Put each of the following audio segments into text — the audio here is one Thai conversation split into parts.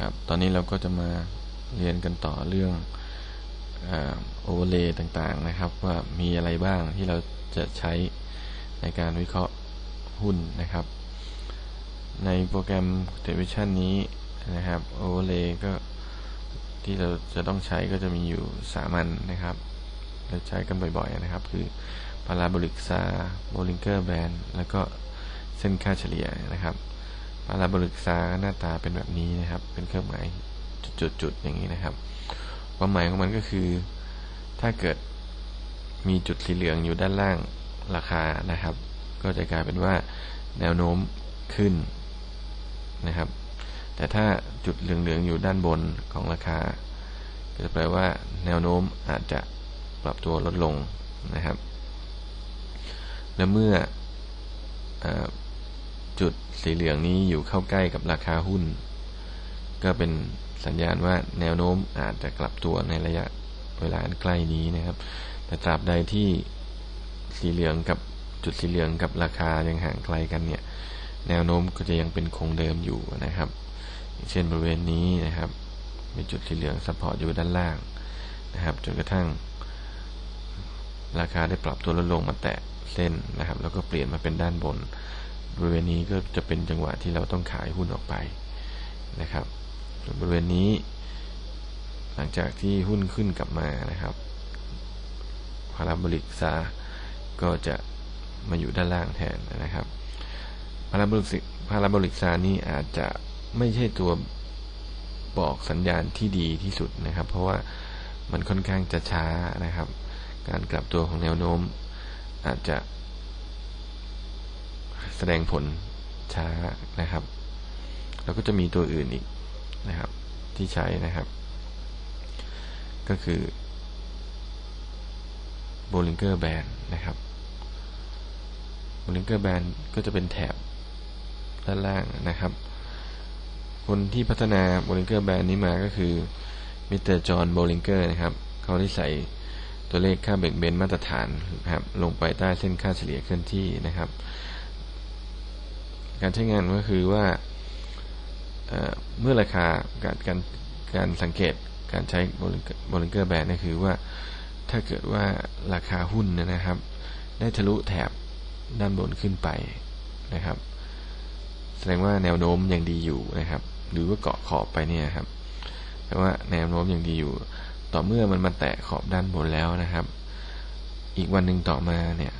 ครับ ตอนนี้เราก็จะมาเรียนกันต่อเรื่องโอเวอร์เลย์ต่างๆนะครับ ว่ามีอะไรบ้างที่เราจะใช้ในการวิเคราะห์หุ้นนะครับ ในโปรแกรม Television นี้นะครับโอเวอร์เลย์ก็ที่เราจะต้องใช้ก็จะมีอยู่สามันนะครับ เราใช้กันบ่อยๆนะครับ คือพาราโบลิกซาโบลิงเกอร์แบนแล้วก็เส้นค่าเฉลี่ยนะครับ พาราโบลิกซาหน้าตาเป็นแบบนี้นะครับ เป็นเครื่องหมายจุดๆอย่างนี้นะครับ ความหมายของมันก็คือ ถ้าเกิดมีจุดสีเหลืองอยู่ด้านล่างราคานะครับ ก็จะกลายเป็นว่าแนวโน้มขึ้นนะครับ แต่ถ้าจุดเหลืองๆอยู่ด้านบนของราคา ก็จะแปลว่าแนวโน้มอาจจะปรับตัวลดลงนะครับ และเมื่ออ จุดสีเหลืองนี้อยู่เข้าใกล้กับราคาหุ้น ก็เป็นสัญญาณว่าแนวโน้มอาจจะกลับตัวในระยะเวลาใกล้นี้นะครับ แต่ตราบใดที่สีเหลืองกับจุดสีเหลืองกับราคายังห่างไกลกันเนี่ย แนวโน้มก็จะยังเป็นคงเดิมอยู่นะครับ เช่นบริเวณนี้นะครับ มีจุดสีเหลืองซัพพอร์ตอยู่ด้านล่างนะครับ จนกระทั่ง ราคาได้ปรับตัวลดลงมาแตะเส้นนะครับ แล้วก็เปลี่ยนมาเป็นด้านบน บริเวณนี้ก็จะเป็นจังหวะที่เราต้องขายหุ้นออกไปนะครับบริเวณนี้ หลังจากที่หุ้นขึ้นกลับมานะครับพาราโบลิกซาก็จะมาอยู่ด้านล่างแทนนะครับพาราโบลิกพาราโบลิกซานี้อาจจะไม่ใช่ตัวบอกสัญญาณที่ดีที่สุดนะครับ เพราะว่ามันค่อนข้างจะช้านะครับ การกลับตัวของแนวโน้ม อาจจะ แสดงผลช้านะครับ แล้วก็จะมีตัวอื่นอีกนะครับ ที่ใช้นะครับ ก็คือโบลิงเกอร์แบนนะครับโบลิงเกอร์แบนก็จะเป็นแถบด้านล่างนะครับ คนที่พัฒนาโบลิงเกอร์แบนนี้มาก็คือมิสเตอร์จอห์นโบลิงเกอร์นะครับ เขาได้ใส่ตัวเลขค่าเบ่งเบนมาตรฐานนะครับ ลงไปใต้เส้นค่าเฉลี่ยเคลื่อนที่นะครับ การใช้งานก็คือว่าเมื่อราคาการการการสังเกตการใช้โบลิงเกอร์แบนนี่คือว่าถ้าเกิดว่าราคาหุ้นนะครับ ได้ทะลุแถบด้านบนขึ้นไปนะครับ แสดงว่าแนวโน้มยังดีอยู่นะครับ หรือว่าเกาะขอบไปเนี่ยครับแปลว่าแนวโน้มยังดีอยู่ ต่อเมื่อมันมาแตะขอบด้านบนแล้วนะครับ อีกวันหนึ่งต่อมาเนี่ย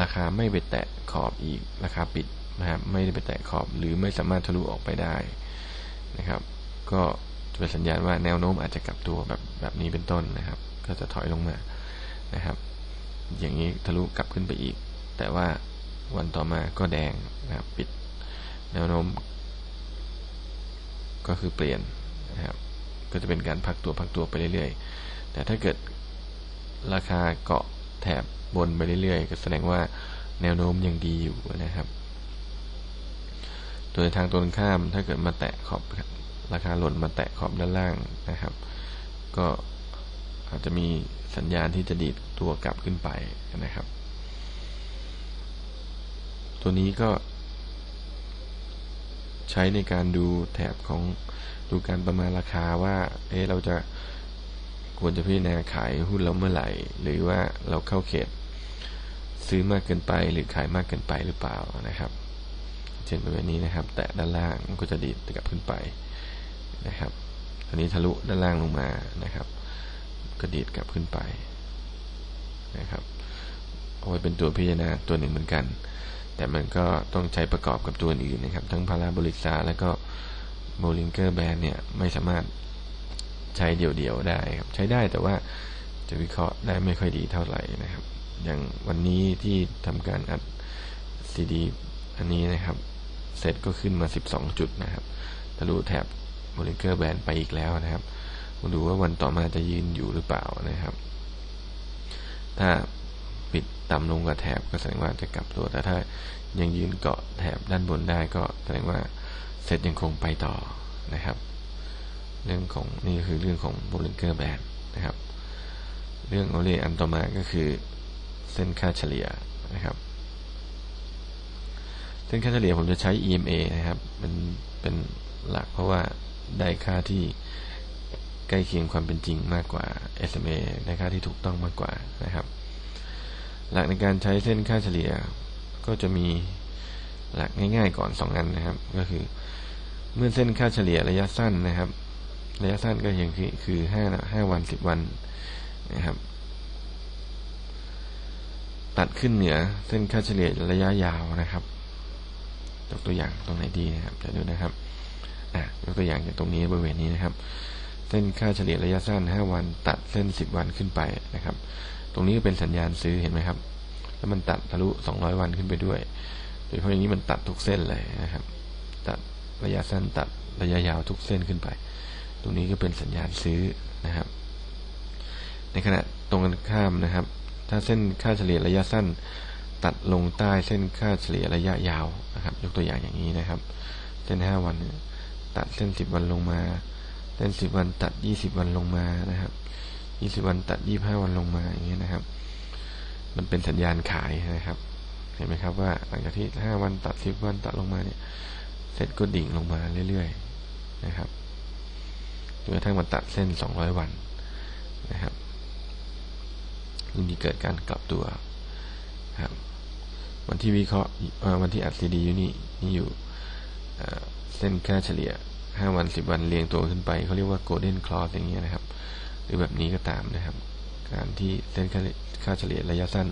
ราคาไม่ไปแตะขอบอีกราคาปิด นะครับไม่ได้ไปแตะขอบหรือไม่สามารถทะลุออกไปได้นะครับ ก็จะเป็นสัญญาณว่าแนวโน้มอาจจะกลับตัวแบบแบบนี้เป็นต้นนะครับ ก็จะถอยลงมานะครับ อย่างนี้ทะลุกลับขึ้นไปอีก แต่ว่าวันต่อมาก็แดงนะครับปิดแนวโน้ม ก็คือเปลี่ยนนะครับ ก็จะเป็นการพักตัวพักตัวไปเรื่อยๆ แต่ถ้าเกิดราคาเกาะแถบบนไปเรื่อยๆ ก็แสดงว่าแนวโน้มยังดีอยู่นะครับ โดยทางตรงข้ามถ้าเกิดมาแตะขอบราคาหล่นมาแตะขอบด้านล่างนะครับ ก็อาจจะมีสัญญาณที่จะดีดตัวกลับขึ้นไปนะครับ ตัวนี้ก็ใช้ในการดูแถบของดูการประมาณราคาว่า เอ๊ะเราจะควรจะพิจารณาขายหุ้นเราเมื่อไหร่ หรือว่าเราเข้าเขต ซื้อมากเกินไปหรือขายมากเกินไปหรือเปล่านะครับ เช่นบริเวณนี้นะครับ แตะด้านล่างมันก็จะดีดกลับขึ้นไปนะครับอันนี้ทะลุด้านล่างลงมานะครับกระดีดกลับขึ้นไปนะครับเอาไว้เป็นตัวพิจารณาตัวหนึ่งเหมือนกัน แต่มันก็ต้องใช้ประกอบกับตัวอื่นนะครับ ทั้งพาราโบลิกซาและก็โบลิงเกอร์แบนเนี่ยไม่สามารถใช้เดี่ยวๆได้ครับ ใช้ได้แต่ว่าจะวิเคราะห์ได้ไม่ค่อยดีเท่าไหร่นะครับ อย่างวันนี้ที่ทำการอัดซีดีอันนี้นะครับ เซตก็ขึ้นมา 12 จุดนะครับ ทะลุแถบโบลิงเกอร์แบนไปอีกแล้วนะครับมาดูว่าวันต่อมาจะยืนอยู่หรือเปล่านะครับ ถ้าปิดต่ำลงกับแถบก็แสดงว่าจะกลับตัว แต่ถ้ายังยืนเกาะแถบด้านบนได้ก็แสดงว่าเซตยังคงไปต่อนะครับ เรื่องของนี่คือเรื่องของโบลิงเกอร์แบนนะครับ เรื่องโอเลอันต่อมาก็คือเส้นค่าเฉลี่ยนะครับ เส้นค่าเฉลี่ยผมจะใช้ EMA นะครับเป็นเป็นหลักเพราะว่าได้ค่าที่ใกล้เคียงความเป็นจริงมากกว่า SMA ได้ค่าที่ถูกต้องมากกว่านะครับ หลักในการใช้เส้นค่าเฉลี่ยก็จะมีหลักง่ายๆก่อน 2 อันนะครับ ก็คือ เมื่อเส้นค่าเฉลี่ยระยะสั้นนะครับ ระยะสั้นก็อย่างคือคือห้าห้าวันสิบวันนะครับ ตัดขึ้นเหนือเส้นค่าเฉลี่ยระยะยาวนะครับ ยกตัวอย่างตรงไหนดีนะครับจะดูนะครับอะยกตัวอย่างจากตรงนี้บริเวณนี้นะครับ เส้นค่าเฉลี่ยระยะสั้น 5 วันตัดเส้น 10 วันขึ้นไปนะครับ ตรงนี้ก็เป็นสัญญาณซื้อเห็นไหมครับ แล้วมันตัดทะลุ 200 วันขึ้นไปด้วย โดยเฉพาะอย่างนี้มันตัดทุกเส้นเลยนะครับ ตัดระยะสั้นตัดระยะยาวทุกเส้นขึ้นไป ตรงนี้ก็เป็นสัญญาณซื้อนะครับ ในขณะตรงกันข้ามนะครับ ถ้าเส้นค่าเฉลี่ยระยะสั้น ตัดลงใต้เส้นค่าเฉลี่ยระยะยาวนะครับ ยกตัวอย่างอย่างนี้นะครับ เส้นห้าวัน ตัดเส้นสิบวันลงมา เส้นสิบวันตัดยี่สิบวันลงมานะครับยี่สิบวันตัดยี่ห้าวันลงมาอย่างเงี้ยนะครับ มันเป็นสัญญาณขายนะครับ เห็นไหมครับว่าหลังจากที่ห้าวันตัดสิบวันตัดลงมาเนี่ยเส้นก็ดิ่งลงมาเรื่อยๆนะครับจนกระทั่งมันตัดเส้นสองร้อยวันนะครับมันมีเกิดการกลับตัว วันที่วิเคราะห์วันที่อัดซีดีอยู่นี่นี่อยู่เส้นค่าเฉลี่ยห้าวันสิบวันเรียงตัวขึ้นไปเขาเรียกว่าโกลเด้นคลอสอย่างเงี้ยนะครับ หรือแบบนี้ก็ตามนะครับ การที่เส้นค่าเฉลี่ยระยะสั้น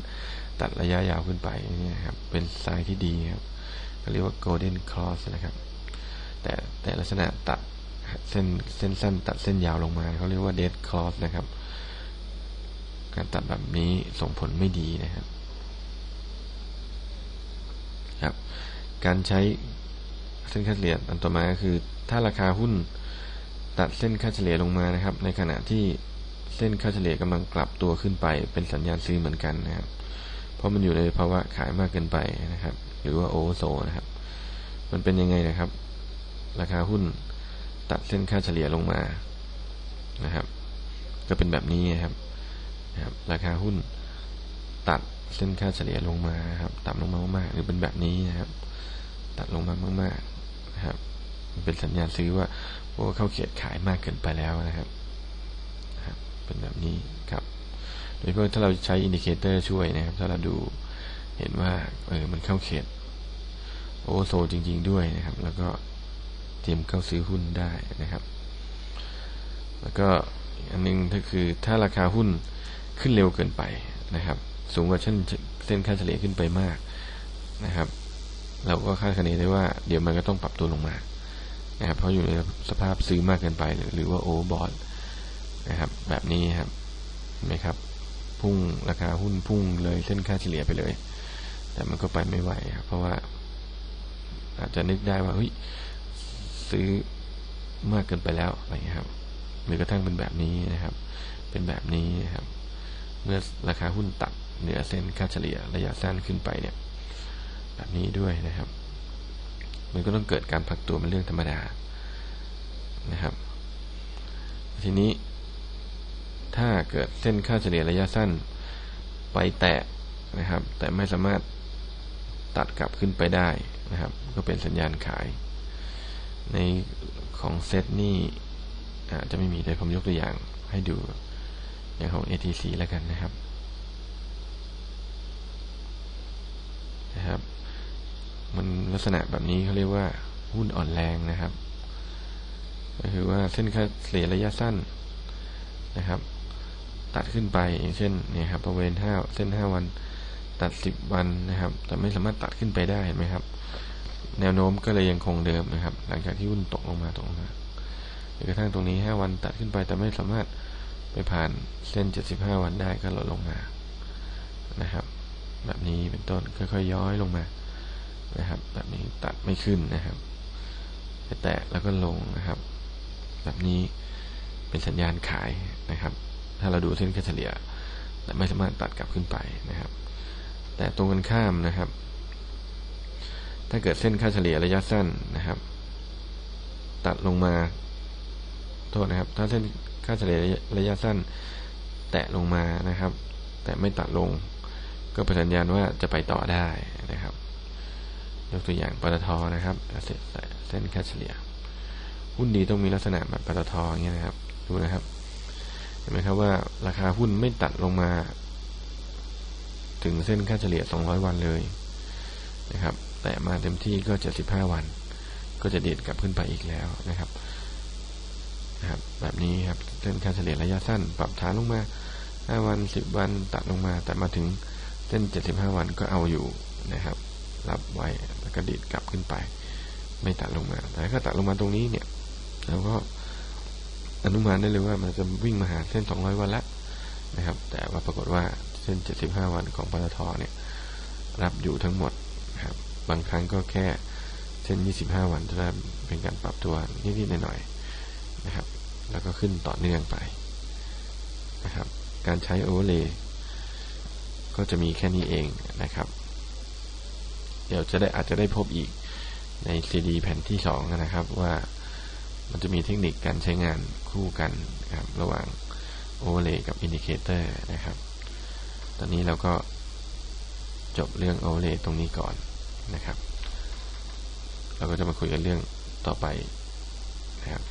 ตัดระยะยาวขึ้นไปนี่ครับเป็นสายที่ดีครับเขาเรียกว่าโกลเด้นคลอสนะครับ แต่แต่ลักษณะตัดเส้นเส้นสั้น ตัดเส้นยาวลงมาเขาเรียกว่าเดดคลอสนะครับ การตัดแบบนี้ส่งผลไม่ดีนะครับ ครับ การใช้เส้นค่าเฉลี่ยอันต่อมาก็คือ ถ้าราคาหุ้นตัดเส้นค่าเฉลี่ยลงมานะครับ ในขณะที่เส้นค่าเฉลี่ยกำลังกลับตัวขึ้นไปเป็นสัญญาณซื้อเหมือนกันนะครับ เพราะมันอยู่ในภาวะขายมากเกินไปนะครับ หรือว่าโอเวอร์โซนะครับ มันเป็นยังไงนะครับ ราคาหุ้นตัดเส้นค่าเฉลี่ยลงมานะครับ ก็เป็นแบบนี้นะครับ ราคาหุ้นตัด เส้นค่าเฉลี่ยลงมาครับ ต่ำลงมามากๆหรือเป็นแบบนี้นะครับ ตัดลงมามากๆนะครับเป็นสัญญาณซื้อว่าพวกเข้าเขียดขายมากเกินไปแล้วนะครับเป็นแบบนี้ครับ โดยเฉพาะถ้าเราใช้อินดิเคเตอร์ช่วยนะครับ ถ้าเราดูเห็นว่าเออมันเข้าเขตโอโซจริง ๆ ด้วยนะครับ แล้วก็เตรียมเข้าซื้อหุ้นได้นะครับ แล้วก็อันนึงก็คือถ้าราคาหุ้นขึ้นเร็วเกินไปนะครับ สูงกว่าเส้นเส้นค่าเฉลี่ยขึ้นไปมากนะครับ เราก็คาดคะเนได้ว่าเดี๋ยวมันก็ต้องปรับตัวลงมานะครับเพราะอยู่ในสภาพซื้อมากเกินไปหรือว่าโอเวอร์บอทนะครับ แบบนี้ครับเห็นไหมครับ พุ่งราคาหุ้นพุ่งเลยเส้นค่าเฉลี่ยไปเลย แต่มันก็ไปไม่ไหวครับเพราะว่า อาจจะนึกได้ว่าเฮ้ยซื้อมากเกินไปแล้วอะไรเงี้ยครับหรือกระทั่งเป็นแบบนี้นะครับ เป็นแบบนี้นะครับ เมื่อราคาหุ้นตัด เหนือเส้นค่าเฉลี่ยระยะสั้นขึ้นไปเนี่ยแบบนี้ด้วยนะครับ มันก็ต้องเกิดการพักตัวเป็นเรื่องธรรมดานะครับ ทีนี้ ถ้าเกิดเส้นค่าเฉลี่ยระยะสั้นไปแตะนะครับ แต่ไม่สามารถตัดกลับขึ้นไปได้นะครับ ก็เป็นสัญญาณขาย ในของเซตนี่อาจจะไม่มีแต่ผมยกตัวอย่างให้ดูอย่างของ ATC แล้วกันนะครับ มัน ลักษณะแบบนี้เขาเรียกว่าหุ้นอ่อนแรงนะครับ ก็คือว่าเส้นค่าเฉลี่ยระยะสั้นนะครับ ตัดขึ้นไปอย่างเช่นเนี่ยครับบริเวณห้าเส้นห้าวันตัดสิบวันนะครับ แต่ไม่สามารถตัดขึ้นไปได้เห็นไหมครับ แนวโน้มก็เลยยังคงเดิมนะครับ หลังจากที่หุ้นตกลงมาตกลงมาจนกระทั่งตรงนี้ห้าวันตัดขึ้นไปแต่ไม่สามารถไปผ่านเส้นเจ็ดสิบห้าวันได้ก็ลดลงมานะครับ แบบนี้เป็นต้นค่อยๆย้อยลงมา นะครับ แบบนี้ตัดไม่ขึ้นนะครับแตะแล้วก็ลงนะครับ แบบนี้เป็นสัญญาณขายนะครับ ถ้าเราดูเส้นค่าเฉลี่ยแต่ไม่สามารถตัดกลับขึ้นไปนะครับ แต่ตรงกันข้ามนะครับ ถ้าเกิดเส้นค่าเฉลี่ยระยะสั้นนะครับ ตัดลงมาโทษนะครับ ถ้าเส้นค่าเฉลี่ยระยะสั้น แตะลงมานะครับ แต่ไม่ตัดลง ก็เป็นสัญญาณว่าจะไปต่อได้นะครับ ยกตัวอย่างปตทนะครับเส้นค่าเฉลี่ยหุ้นดีต้องมีลักษณะแบบปตทอย่างเงี้ยนะครับ ดูนะครับ เห็นไหมครับว่าราคาหุ้นไม่ตัดลงมา ถึงเส้นค่าเฉลี่ย 200 วันเลยนะครับ แต่มาเต็มที่ก็ 75 วัน ก็จะเด็ดกลับขึ้นไปอีกแล้วนะครับนะครับ แบบนี้ครับเส้นค่าเฉลี่ยระยะสั้น ปรับฐานลงมา 5 วัน 10 วันตัดลงมา แต่มาถึงเส้น 75 วันก็เอาอยู่นะครับ รับไว้แล้วก็ดีดกลับขึ้นไป ไม่ตัดลงมาแต่ถ้าตัดลงมาตรงนี้เนี่ยเราก็อนุมานได้เลยว่ามันจะวิ่งมาหาเส้น 200 วันละนะครับ แต่ว่าปรากฏว่าเส้น 75 วันของปตทเนี่ย รับอยู่ทั้งหมดนะครับ บางครั้งก็แค่เส้น 25 วันจะเป็นการปรับตัวนิดๆหน่อยๆนะครับ แล้วก็ขึ้นต่อเนื่องไปนะครับ การใช้โอเวอร์เลย์ก็จะมีแค่นี้เองนะครับ เดี๋ยวจะได้อาจจะได้พบอีกในซีดีแผ่นที่สองนะครับ ว่ามันจะมีเทคนิคการใช้งานคู่กันครับระหว่างโอเวอร์เลย์กับอินดิเคเตอร์นะครับ ตอนนี้เราก็จบเรื่องโอเวอร์เลย์ตรงนี้ก่อนนะครับ เราก็จะมาคุยกันเรื่องต่อไปนะครับ